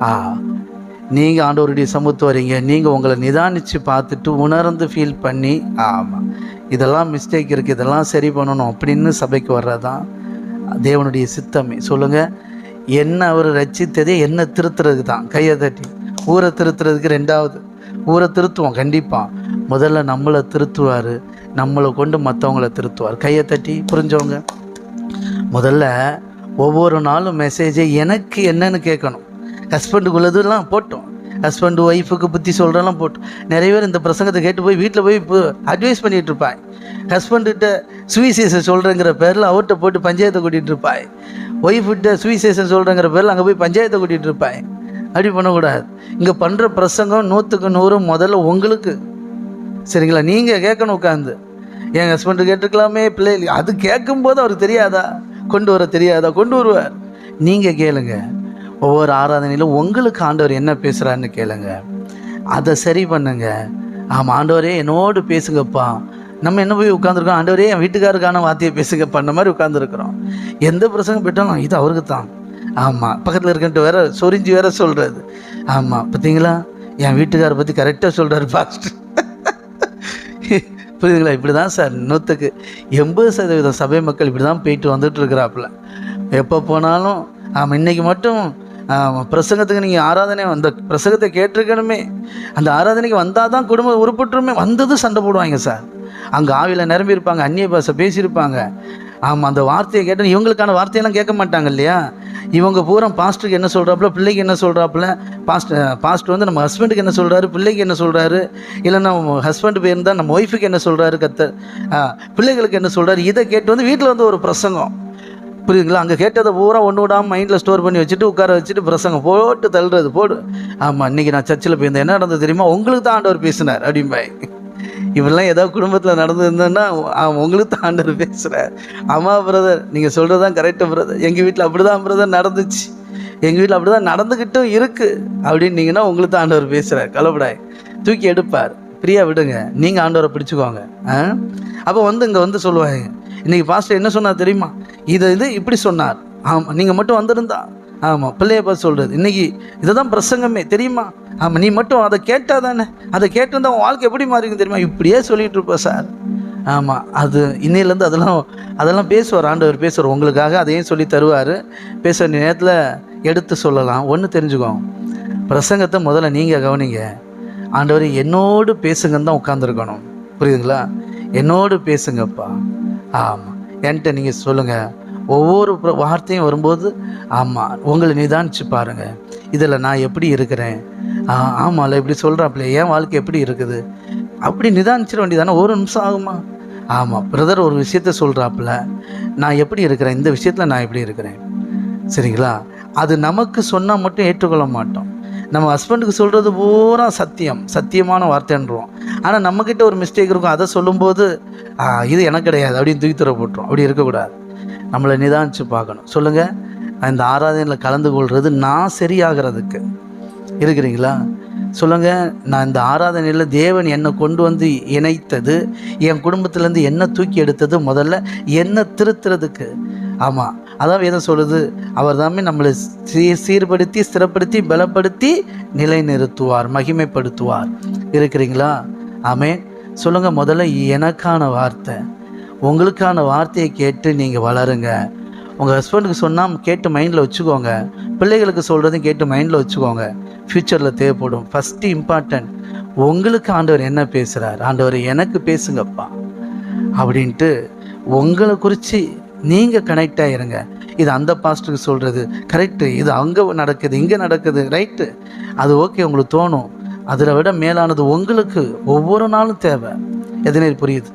ஆ. நீங்கள் ஆண்டவருடைய சமூகத்து வரீங்க. நீங்கள் உங்களை நிதானித்து பார்த்துட்டு உணர்ந்து ஃபீல் பண்ணி ஆமாம் இதெல்லாம் மிஸ்டேக் இருக்குது இதெல்லாம் சரி பண்ணணும் அப்படின்னு சபைக்கு வர்றது தான் தேவனுடைய சித்தமே. சொல்லுங்கள் என்ன அவர் ரச்சித்ததே என்ன திருத்துறதுக்கு தான் கையை தட்டி. ஊரை திருத்துறதுக்கு ரெண்டாவது. ஊரை திருத்துவோம் கண்டிப்பாக முதல்ல நம்மளை திருத்துவார். நம்மளை கொண்டு மற்றவங்கள திருத்துவார். கையை தட்டி புரிஞ்சவங்க. முதல்ல ஒவ்வொரு நாளும் மெசேஜை எனக்கு என்னன்னு கேட்கணும். ஹஸ்பண்டுக்குள்ளதெல்லாம் போட்டோம். ஹஸ்பண்டு ஒய்ஃபுக்கு புத்தி சொல்கிறலாம் போட்டோம். நிறைய பேர் இந்த பிரசங்கத்தை கேட்டு போய் வீட்டில் போய் இப்போ அட்வைஸ் பண்ணிகிட்டு இருப்பாய் ஹஸ்பண்டுகிட்ட சுவிசேஷம் சொல்கிறேங்கிற பேரில் அவர்கிட்ட போட்டு பஞ்சாயத்தை கூட்டிகிட்டு இருப்பாய் ஒய்ஃபுகிட்ட சுவிசேஷம் சொல்கிறேங்கிற பேரில் அங்கே போய் பஞ்சாயத்தை கூட்டிகிட்டு இருப்பாய் அப்படி பண்ணக்கூடாது. இங்கே பண்ணுற பிரசங்கம் நூற்றுக்கு நூறு முதல்ல உங்களுக்கு. சரிங்களா? நீங்கள் கேட்கணும் உட்காந்து என் ஹஸ்பண்டு கேட்டுக்கலாமே பிள்ளை அது கேட்கும்போது அவருக்கு தெரியாதா? கொண்டு வர தெரியாதா? கொண்டு வருவார். நீங்கள் கேளுங்கள் ஒவ்வொரு ஆராதனையிலும் உங்களுக்கு ஆண்டவர் என்ன பேசுகிறாருன்னு கேளுங்க. அதை சரி பண்ணுங்க. ஆமாம் ஆண்டவரே என்னோடு பேசுங்கப்பா. நம்ம என்ன போய் உட்காந்துருக்கோம் ஆண்டவரே என் வீட்டுக்காருக்கான வார்த்தையை பேசுங்க பண்ண மாதிரி உட்காந்துருக்குறோம் எந்த பிரசங்கம் போயிட்டாலும் இது அவருக்கு தான் ஆமாம் பக்கத்தில் இருக்கன்ட்டு வேற சொரிஞ்சு வேற சொல்கிறது ஆமாம் பார்த்தீங்களா என் வீட்டுக்காரை பற்றி கரெக்டாக சொல்கிறாரு ஃபாஸ்ட் புரியுதுங்களா? இப்படி தான் சார் நூற்றுக்கு எண்பது சதவீதம் சபை மக்கள் இப்படி தான் போயிட்டு வந்துட்டு இருக்கிறாப்புல. எப்போ போனாலும் ஆமாம் இன்னைக்கு மட்டும் பிரசங்கத்துக்கு நீங்கள் ஆராதனை அந்த பிரசங்கத்தை கேட்டிருக்கணுமே. அந்த ஆராதனைக்கு வந்தால் தான் குடும்பம் உருப்பட்டுருமே வந்ததும் சண்டை போடுவாங்க சார். அங்கே ஆவியில் நிரம்பியிருப்பாங்க அந்நிய பாஷை பேசியிருப்பாங்க. ஆமாம் அந்த வார்த்தையை கேட்டால் இவங்களுக்கான வார்த்தையெல்லாம் கேட்க மாட்டாங்க இல்லையா? இவங்க பூரா பாஸ்டருக்கு என்ன சொல்கிறாப்புல பிள்ளைக்கு என்ன சொல்கிறாப்புல பாஸ்ட் பாஸ்ட் வந்து நம்ம ஹஸ்பண்டுக்கு என்ன சொல்கிறாரு பிள்ளைக்கு என்ன சொல்கிறாரு இல்லை நம்ம ஹஸ்பண்ட் போயிருந்தால் நம்ம ஒய்ஃபுக்கு என்ன சொல்கிறாரு கத்த பிள்ளைகளுக்கு என்ன சொல்கிறாரு இதை கேட்டு வந்து வீட்டில் வந்து ஒரு பிரசங்கம். புரியுதுங்களா? அங்கே கேட்டதை பூரா ஒன்று விடாமல் மைண்டில் ஸ்டோர் பண்ணி வச்சுட்டு உட்கார வச்சுட்டு பிரசங்கம் போட்டு தள்ளுறது போடு. ஆமாம் இன்றைக்கி நான் சர்ச்சில் போயிருந்தேன். என்ன நடந்தது தெரியுமா? உங்களுக்கு தான் ஆண்டவர் பேசினார் அப்படிம்பாய். இவெல்லாம் ஏதாவது குடும்பத்தில் நடந்திருந்தேன்னா அவன் உங்களுக்கு தான் ஆண்டவர் பேசுகிறார் அம்மா பிரதர் நீங்கள் சொல்கிறது தான் கரெக்டு பிரதர் எங்கள் வீட்டில் அப்படி தான் பிரதர் நடந்துச்சு. எங்கள் வீட்டில் அப்படி தான் நடந்துக்கிட்டும் இருக்குது அப்படின்னீங்கன்னா உங்களுக்கு தான் ஆண்டவர் பேசுகிறார் கலப்படாய். தூக்கி எடுப்பார். ஃப்ரீயாக விடுங்க. நீங்கள் ஆண்டவரை பிடிச்சிக்கோங்க. ஆ? அப்போ வந்து இங்கே வந்து சொல்லுவாங்க. இன்றைக்கி பாஸ்டர் என்ன சொன்னார் தெரியுமா? இதை இது இப்படி சொன்னார். ஆமாம் நீங்கள் மட்டும் வந்திருந்தா. ஆமாம் பிள்ளைய பார்த்து சொல்கிறது இன்றைக்கி இதை தான் பிரசங்கமே தெரியுமா? ஆமாம் நீ மட்டும் அதை கேட்டால் தானே? அதை கேட்டிருந்தா உன் வாழ்க்கை எப்படி மாறிக்கும் தெரியுமா? இப்படியே சொல்லிகிட்டு இருப்ப சார். ஆமாம் அது இன்னிலேருந்து அதெல்லாம் அதெல்லாம் பேசுவார் ஆண்டவர் பேசுவார். உங்களுக்காக அதையும் சொல்லி தருவார். பேச நேரத்தில் எடுத்து சொல்லலாம். ஒன்று தெரிஞ்சுக்கோங்க பிரசங்கத்தை முதல்ல நீங்கள் கவனிங்க. ஆண்டவர் என்னோடு பேசுங்கன்னு தான் உட்காந்துருக்கணும் புரியுதுங்களா? என்னோடு பேசுங்கப்பா. ஆமாம் என்கிட்ட நீங்கள் சொல்லுங்கள் ஒவ்வொரு வார்த்தையும் வரும்போது ஆமாம் உங்களை நிதானிச்சு பாருங்கள் இதில் நான் எப்படி இருக்கிறேன்? ஆ ஆமாம்ல இப்படி சொல்கிறாப்புல என் வாழ்க்கை எப்படி இருக்குது? அப்படி நிதானிச்சிட வேண்டியதானே ஒரு நிமிஷம் ஆகுமா? ஆமாம் பிரதர் ஒரு விஷயத்த சொல்கிறாப்புல நான் எப்படி இருக்கிறேன்? இந்த விஷயத்தில் நான் எப்படி இருக்கிறேன்? சரிங்களா? அது நமக்கு சொன்னால் மட்டும் ஏற்றுக்கொள்ள மாட்டோம். நம்ம ஹஸ்பண்டுக்கு சொல்கிறது பூரா சத்தியம். சத்தியமான வார்த்தைன்றோம். ஆனால் நம்மக்கிட்ட ஒரு மிஸ்டேக் இருக்கும். அதை சொல்லும்போது இது எனக்கு கிடையாது. அப்படின்னு தூக்கி தூர போட்டுரும். அப்படி இருக்கக்கூடாது. நம்மளை நிதானித்து பார்க்கணும். சொல்லுங்கள் இந்த ஆராதனையில் கலந்து கொள்வது நான் சரியாகிறதுக்கு. இருக்கிறீங்களா? சொல்லுங்கள் நான் இந்த ஆராதனையில் தேவன் என்னை கொண்டு வந்து இணைத்தது என் குடும்பத்திலேருந்து என்ன தூக்கி எடுத்தது முதல்ல என்ன திருத்துறதுக்கு. ஆமாம் அதான் வேதம் சொல்லுது. அவர் தாமே நம்மளை சீ சீர்படுத்தி ஸ்திரப்படுத்தி பலப்படுத்தி நிலைநிறுத்துவார் மகிமைப்படுத்துவார். இருக்கிறீங்களா? ஆமென். சொல்லுங்கள் முதல்ல எனக்கான வார்த்தை. உங்களுக்கான வார்த்தையை கேட்டு நீங்கள் வளருங்க. உங்கள் ஹஸ்பண்டுக்கு சொன்னால் கேட்டு மைண்டில் வச்சுக்கோங்க. பிள்ளைகளுக்கு சொல்கிறதையும் கேட்டு மைண்டில் வச்சுக்கோங்க. ஃப்யூச்சரில் தேவைப்படும். ஃபஸ்ட்டு இம்பார்ட்டன்ட் உங்களுக்கு ஆண்டவர் என்ன பேசுகிறார் ஆண்டவர் எனக்கு பேசுங்கப்பா. அப்படின்ட்டு உங்களை குறித்து நீங்கள் கனெக்ட் ஆகிருங்க இது அந்த பாஸ்டருக்கு சொல்கிறது கரெக்டு இது அங்கே நடக்குது இங்கே நடக்குது ரைட்டு அது ஓகே உங்களுக்கு தோணும். அதில் விட மேலானது உங்களுக்கு ஒவ்வொரு நாளும் தேவை. எதனே புரியுது?